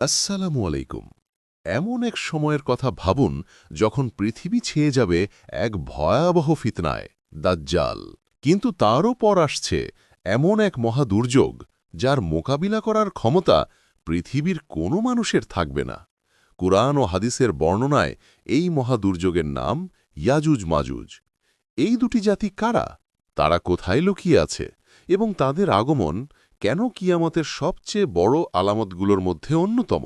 আসসালামু আলাইকুম। এমন এক সময়ের কথা ভাবুন যখন পৃথিবী ছেয়ে যাবে এক ভয়াবহ ফিতনায়, দাজ্জাল। কিন্তু তারও পর আসছে এমন এক মহাদুর্যোগ যার মোকাবিলা করার ক্ষমতা পৃথিবীর কোনো মানুষের থাকবে না। কুরআন ও হাদিসের বর্ণনায় এই মহাদুর্যোগের নাম ইয়াজুজ মাজুজ। এই দুটি জাতি কারা? তারা কোথায় লুকিয়ে আছে? এবং তাদের আগমন কেন কিয়ামতের সবচেয়ে বড় আলামতগুলোর মধ্যে অন্যতম?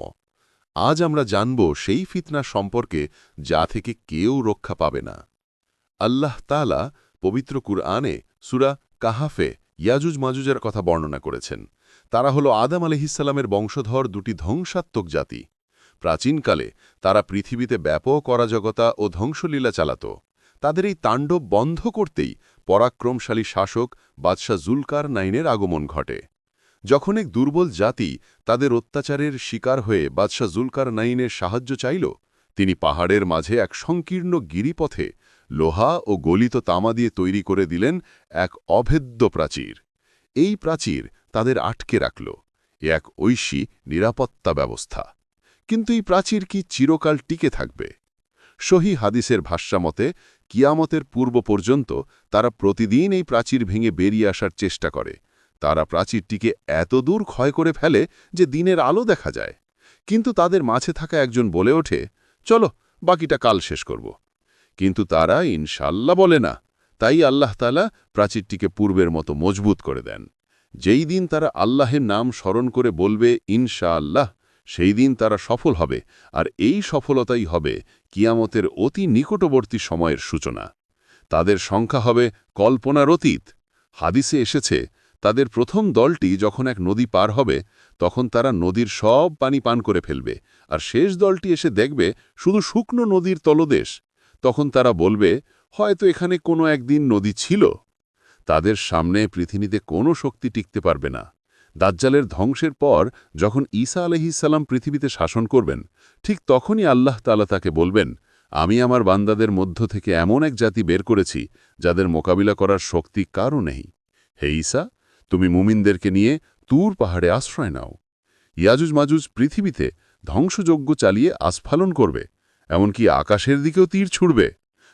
আজ আমরা জানব সেই ফিতনা সম্পর্কে যা থেকে কেউ রক্ষা পাবে না। আল্লাহ তালা পবিত্র কুরআনে সুরা কাহাফে ইয়াজুজ মাজুজের কথা বর্ণনা করেছেন। তারা হল আদাম আলহিসাল্লামের বংশধর দুটি ধ্বংসাত্মক জাতি। প্রাচীনকালে তারা পৃথিবীতে ব্যাপক অরাজকতা ও ধ্বংসলীলা চালাত। তাদের এই তাণ্ডব বন্ধ করতেই পরাক্রমশালী শাসক বাদশাহ জুলকার নাইনের আগমন ঘটে। যখন এক দুর্বল জাতি তাদের অত্যাচারের শিকার হয়ে বাদশাহ জুলকার নাইনের সাহায্য চাইল, তিনি পাহাড়ের মাঝে এক সংকীর্ণ গিরিপথে লোহা ও গলিত তামা দিয়ে তৈরি করে দিলেন এক অভেদ্য প্রাচীর। এই প্রাচীর তাদের আটকে রাখল, এ এক ঐশী নিরাপত্তা ব্যবস্থা। কিন্তু এই প্রাচীর কি চিরকাল টিকে থাকবে? সহি হাদিসের ভাষ্যামতে, কিয়ামতের পূর্ব পর্যন্ত তারা প্রতিদিন এই প্রাচীর ভেঙে বেরিয়ে আসার চেষ্টা করে তারা প্রাচীরটিকে এত দূর ক্ষয় করে ফেলে যে দিনের আলো দেখা যায়। কিন্তু তাদের মাঝে থাকা একজন বলে ওঠে, চলো, বাকিটা কাল শেষ করব। কিন্তু তারা ইনশাল্লাহ বলে না। তাই আল্লাহ তালা প্রাচীরটিকে পূর্বের মতো মজবুত করে দেন। যেই দিন তারা আল্লাহের নাম স্মরণ করে বলবে ইনশা আল্লাহ সেই দিন তারা সফল হবে। আর এই সফলতাই হবে কিয়ামতের অতি নিকটবর্তী সময়ের সূচনা। তাদের সংখ্যা হবে কল্পনার অতীত হাদিসে এসেছে তাদের প্রথম দলটি যখন এক নদী পার হবে, তখন তারা নদীর সব পানি পান করে ফেলবে, আর শেষ দলটি এসে দেখবে শুধু শুকনো নদীর তলদেশ। তখন তারা বলবে, হয়তো এখানে কোনো একদিন নদী ছিল। তাদের সামনে পৃথিবীতে কোনো শক্তি টিকতে পারবে না। দাজ্জালের ধ্বংসের পর যখন ঈসা আলহিসাল্লাম পৃথিবীতে শাসন করবেন, ঠিক তখনই আল্লাহ তালা তাকে বলবেন, আমি আমার বান্দাদের মধ্য থেকে এমন এক জাতি বের করেছি, যাদের মোকাবিলা করার শক্তি কারও নেই। হে ঈসা তুমি মুমিনদেরকে নিয়ে তুর পাহাড়ে আশ্রয় নাও। ইয়াজুজ মাজুজ পৃথিবীতে ধ্বংসযজ্ঞ চালিয়ে আস্ফালন করবে, এমনকি আকাশের দিকেও তীর ছুড়বে।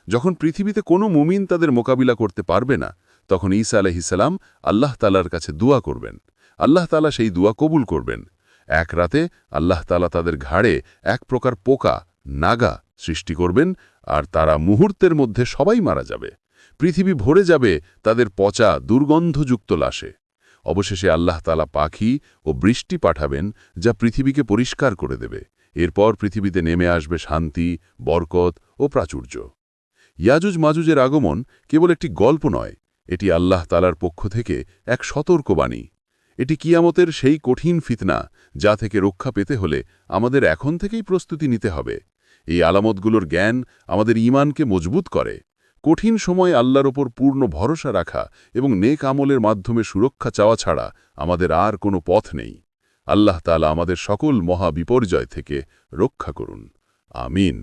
যখন পৃথিবীতে কোনো মুমিন তাদের মোকাবিলা করতে পারবে না, তখন ঈসা আলহিসাল্লাম আল্লাহ তালার কাছে দোয়া করবেন। আল্লাহ তালা সেই দোয়া কবুল করবেন। এক রাতে আল্লাহ তালা তাদের ঘাড়ে এক প্রকার পোকা, নাগা সৃষ্টি করবেন, আর তারা মুহূর্তের মধ্যে সবাই মারা যাবে। পৃথিবী ভরে যাবে, তাদের পচা দুর্গন্ধযুক্ত লাশে। অবশেষে আল্লাহ তালা পাখি ও বৃষ্টি পাঠাবেন, যা পৃথিবীকে পরিষ্কার করে দেবে। এরপর পৃথিবীতে নেমে আসবে শান্তি, বরকত ও প্রাচুর্য। ইয়াজুজ মাজুজের আগমন কেবল একটি গল্প নয়, এটি আল্লাহ তালার পক্ষ থেকে এক সতর্কবাণী। এটি কিয়ামতের সেই কঠিন ফিতনা, যা থেকে রক্ষা পেতে হলে আমাদের এখন থেকেই প্রস্তুতি নিতে হবে। এই আলামতগুলোর জ্ঞান আমাদের ইমানকে মজবুত করে। কঠিন সময়ে আল্লাহর ওপর পূর্ণ ভরসা রাখা এবং নেক আমলের মাধ্যমে সুরক্ষা চাওয়া ছাড়া আমাদের আর কোনো পথ নেই। আল্লাহ তালা আমাদের সকল মহা বিপর্যয় থেকে রক্ষা করুন। আমিন।